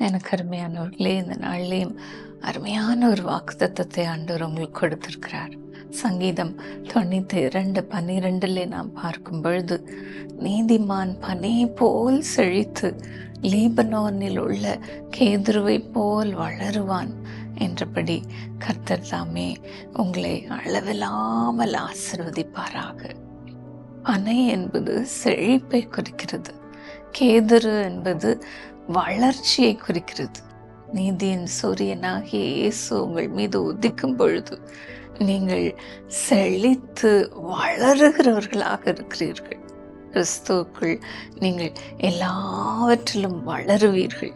எனக்கு அருமையானவர்களே இந்த நாள்லேயும் அருமையான ஒரு வாக்குத்தத்தத்தை ஆண்டவர் உங்களுக்கு கொடுத்திருக்கிறார். சங்கீதம் தொண்ணூற்றி இரண்டு பன்னிரெண்டில் நாம் பார்க்கும் பொழுது நீதிமான் பனை போல் செழித்து லீபனோனில் உள்ள கேதுருவை போல் வளருவான் என்றபடி கர்த்தர் தாமே உங்களை அளவில்லாமல் ஆசிர்வதிப்பாராக. பனை என்பது செழிப்பை குறிக்கிறது. கேதுரு என்பது வளர்ச்சியை குறிக்கிறது. நீதியின் சூரியனாகிய இயேசு உங்கள் மீது உதிக்கும் பொழுது நீங்கள் செழித்து வளருகிறவர்களாக இருக்கிறீர்கள். கிறிஸ்துவுக்குள் நீங்கள் எல்லாவற்றிலும் வளருவீர்கள்.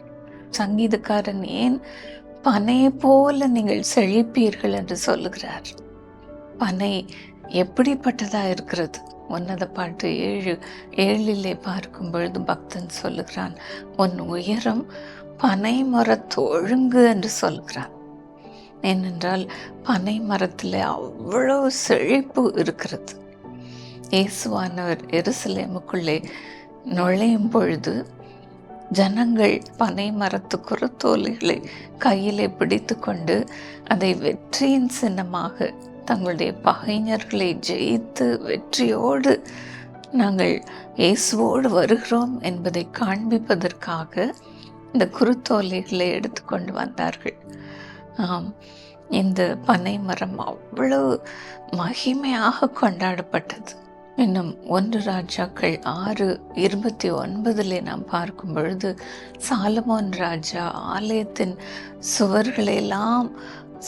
சங்கீதக்காரன் ஏன் பனை போல நீங்கள் செழிப்பீர்கள் என்று சொல்லுகிறார்? பனை எப்படிப்பட்டதாக இருக்கிறது? உன்னத பாட்டு ஏழு ஏழிலே பார்க்கும் பொழுது பக்தன் சொல்லுகிறான் உன் உயரம் பனை மரத்தொழுங்கு என்று சொல்கிறான் ஏனென்றால் பனை மரத்தில் அவ்வளோ செழிப்பு இருக்கிறது. இயேசுவானவர் எருசலேமுக்குள்ளே நுழையும் பொழுது ஜனங்கள் பனை மரத்து குருத்தோலைகளை கையிலே பிடித்து கொண்டு அதை வெற்றியின் சின்னமாக தங்களுடைய பகைஞர்களை ஜெயித்து வெற்றியோடு நாங்கள் இயேசுவோடு வருகிறோம் என்பதை காண்பிப்பதற்காக இந்த குருத்தோலைகளை எடுத்துக்கொண்டு வந்தார்கள். ஆம் இந்த பனை மரம் அவ்வளவு மகிமையாக கொண்டாடப்பட்டது. இன்னும் ஒன்று ராஜாக்கள் ஆறு இருபத்தி ஒன்பதில் நாம் பார்க்கும் பொழுது சாலமோன் ராஜா ஆலயத்தின் சுவர்களெல்லாம்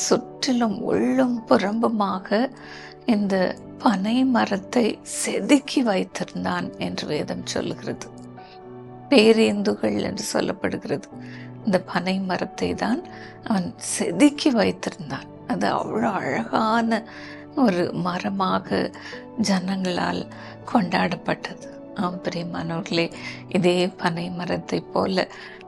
சுற்றிலும் உள்ளும் புறம்புமாக இந்த பனை மரத்தை செதுக்கி வைத்திருந்தான் என்று வேதம் சொல்லுகிறது. பேரேந்துகள் என்று சொல்லப்படுகிறது. இந்த பனை மரத்தை தான் அவன் செதுக்கி வைத்திருந்தான். அது அவ்வளோ அழகான ஒரு மரமாக ஜனங்களால் கொண்டாடப்பட்டது. ஆம் பிரியமானவர்களே இதே பனை மரத்தை போல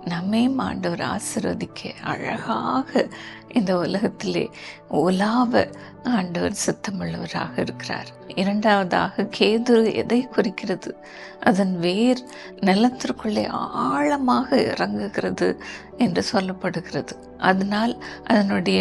நம்மை ஆண்டவர் ஆசிர்வதிக்க அழகாக இந்த உலகத்திலே உலாவ ஆண்டவர் சித்தமுள்ளவராக இருக்கிறார். இரண்டாவதாக கேதுரு எதை குறிக்கிறது? அதன் வேர் நிலத்திற்குள்ளே ஆழமாக இறங்குகிறது என்று சொல்லப்படுகிறது. அதனால் அதனுடைய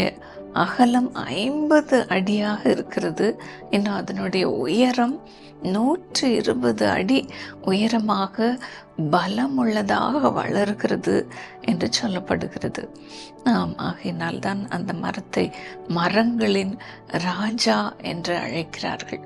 அகலம் ஐம்பது அடியாக இருக்கிறது. இன்னும் அதனுடைய உயரம் நூற்று இருபது அடி உயரமாக பலமுள்ளதாக வளர்கிறது என்று சொல்லப்படுகிறது. ஆம் ஆகையினால்தான் அந்த மரத்தை மரங்களின் ராஜா என்று அழைக்கிறார்கள்.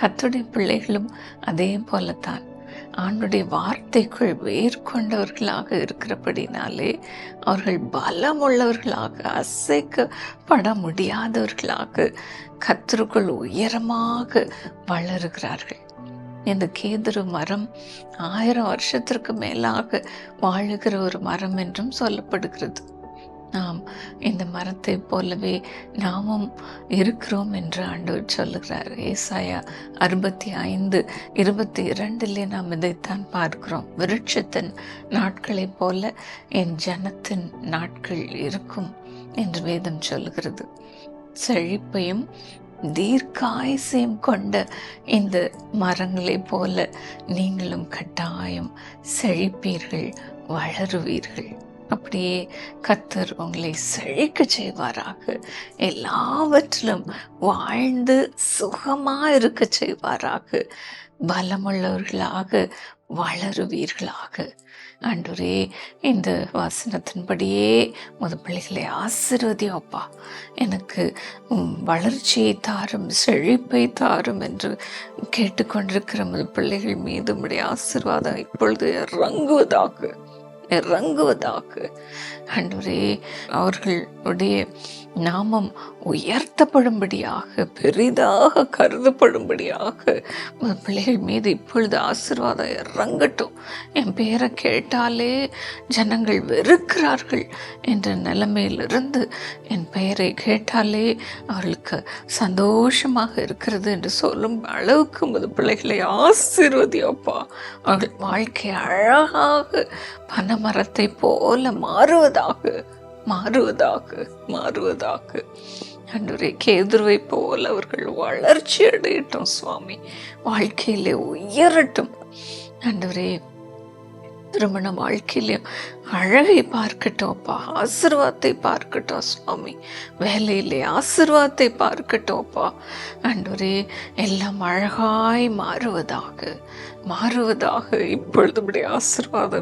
கத்துடைய பிள்ளைகளும் அதே போலத்தான். ஆண்டுடைய வார்த்தைக்குள் வேர் கொண்டவர்களாக இருக்கிறபடினாலே அவர்கள் பலமுள்ளவர்களாக அசைக்கப்பட முடியாதவர்களாக கத்தருக்குள் உயரமாக வளருகிறார்கள். இந்த கேதுரு மரம் ஆயிரம் வருஷத்திற்கு மேலாக வாழுகிற ஒரு மரம் என்றும் சொல்லப்படுகிறது. நாம் இந்த மரத்தை போலவே நாமும் இருக்கிறோம் என்று ஆண்டவர் சொல்லுகிறார். ஏசாயா அறுபத்தி ஐந்து இருபத்தி இரண்டிலே நாம் இதைத்தான் பார்க்கிறோம். விருட்சத்தின் நாட்களைப் போல என் ஜனத்தின் நாட்கள் இருக்கும் என்று வேதம் சொல்லுகிறது. செழிப்பையும் தீர்க்காயசையும் கொண்ட இந்த மரங்களைப் போல நீங்களும் கட்டாயம் செழிப்பீர்கள் வளருவீர்கள். அப்படியே கத்தர் உங்களை செழிக்க செய்வாராக. எல்லாவற்றிலும் வாழ்ந்து சுகமா இருக்க செய்வாராக. பலமுள்ளவர்களாக வளருவீர்களாக. ஆண்டவரே இந்த வாசனத்தின்படியே முத பிள்ளைகளை ஆசிர்வதியோப்பா எனக்கு வளர்ச்சியை தாரும் செழிப்பை தாரும் என்று கேட்டுக்கொண்டிருக்கிற முத பிள்ளைகள் மீது உடைய ஆசிர்வாதம் இப்பொழுது இறங்குவதாக. இறங்குவதாக. அன்றே அவர்களுடைய நாமம் உயர்த்தப்படும்படியாக பெரிதாக கருதப்படும்படியாக பிள்ளைகள் மீது இப்பொழுது ஆசிர்வாதம் இறங்கட்டும். என் பேரை கேட்டாலே ஜனங்கள் வெறுக்கிறார்கள் என்ற நிலைமையிலிருந்து என் பெயரை கேட்டாலே அவர்களுக்கு சந்தோஷமாக இருக்கிறது என்று சொல்லும் அளவுக்கு உமது பிள்ளைகளை ஆசிர்வதியப்பா. அவர்கள் வாழ்க்கை அழகாக பண பனமரத்தை போல மாறுவதாக மாறுவதாக மாறுவதாக. அன்றுரை கேதுருவை போல அவர்கள் வளர்ச்சி அடையட்டும் சுவாமி. வாழ்க்கையிலே உயரட்டும். அன்றுரே திருமண வாழ்க்கையிலையும் அழகை பார்க்கட்டும்ப்பா ஆசிர்வாதத்தை பார்க்கட்டும் சுவாமி. வேலையிலே ஆசீர்வாதத்தை பார்க்கட்டும்ப்பா அன்றே எல்லாம் அழகாய் மாறுவதாக மாறுவதாக இப்பொழுது உடைய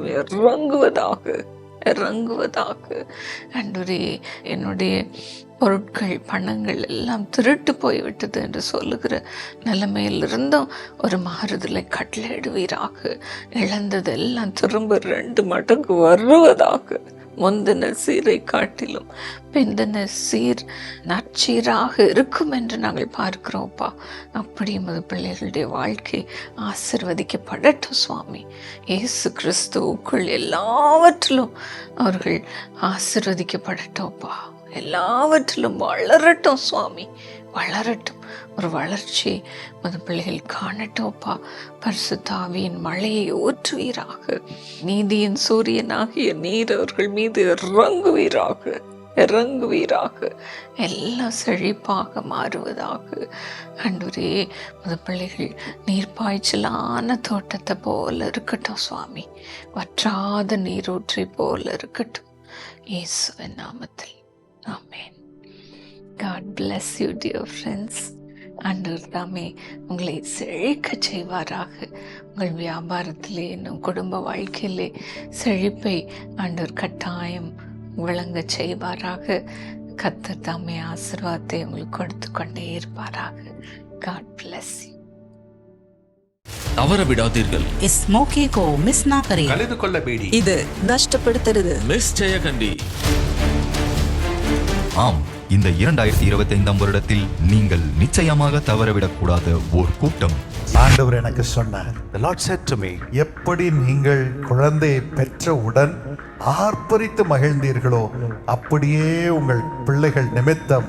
இறங்குவதாக. இறங்குவதாக. ஆண்டவரே என்னுடைய பொருட்கள் பணங்கள் எல்லாம் திருட்டு போய்விட்டது என்று சொல்லுகிற நிலைமையிலிருந்தும் ஒரு மாறுதலை கட்டளையிடுவீராக. இழந்ததெல்லாம் திரும்ப ரெண்டு மடங்கு வருவதாக. முந்தின சீரை காட்டிலும் பிந்தின சீர் நற்சீராக இருக்கும் என்று நாங்கள் பார்க்கிறோம்ப்பா அப்படி எமது பிள்ளைகளுடைய வாழ்க்கை ஆசிர்வதிக்கப்படட்டும் சுவாமி. இயேசு கிறிஸ்துவுக்குள் எல்லாவற்றிலும் அவர்கள் ஆசிர்வதிக்கப்படட்டும்ப்பா எல்லாவற்றிலும் வளரட்டும் சுவாமி. வளரட்டும். ஒரு வளர்ச்சி மது பிள்ளைகள் காணட்டோப்பா பரிசுத்தாவியின் மழையை ஊற்றுவீராக நீதியின் சூரியனாகிய நீர் அவர்கள் மீது இறங்குவீராக இறங்குவீராக. எல்லாம் செழிப்பாக மாறுவதாக. அன்றுரே முதப்பிள்ளைகள் பிள்ளைகள் நீர்ப்பாய்ச்சலான தோட்டத்தை போல இருக்கட்டும் சுவாமி. வற்றாத நீரூற்றை போல இருக்கட்டும். இயேசுவின் நாமத்தில். ஆமேன். God bless you dear friends ஆண்டவர் தாமே உங்களை செழிக்க செய்வாராக. உங்கள் வியாபாரத்திலே இன்னும் குடும்ப வாழ்க்கையிலே செழிப்பை ஆண்டவர் கட்டாயம் விளங்க செய்வாராக. கத்தர் தாமே ஆசிர்வாதத்தை உங்களுக்கு கொடுத்து கொண்டே இருப்பாராக. காட் பிளஸ் தவற விடாதீர்கள். இஸ் மோகே கோ மிஸ் நா கரே கலந்து கொள்ள பேடி இது நஷ்டப்படுத்துறது மிஸ் ஜெயகண்டி. ஆம். இந்த இரண்டாயிரத்தி இருபத்தி ஐந்தாம் வருடத்தில் நீங்கள் நிச்சயமாக தவறவிடக்கூடாத ஓர் கூட்டம். ஆண்டவர் எனக்கு சொன்னார் The Lord said to me, எப்படி நீங்கள் குழந்தையை பெற்றவுடன் ஆர்ப்பரித்து மகிழ்ந்தீர்களோ அப்படியே உங்கள் பிள்ளைகள் நிமித்தம்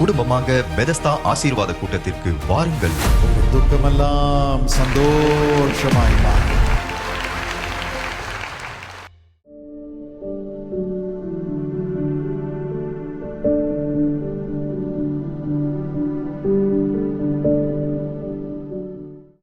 குடும்பமாக பெதஸ்தா ஆசீர்வாத கூட்டத்திற்கு வாருங்கள். துக்கமெல்லாம் சந்தோஷமாய் மாறும்.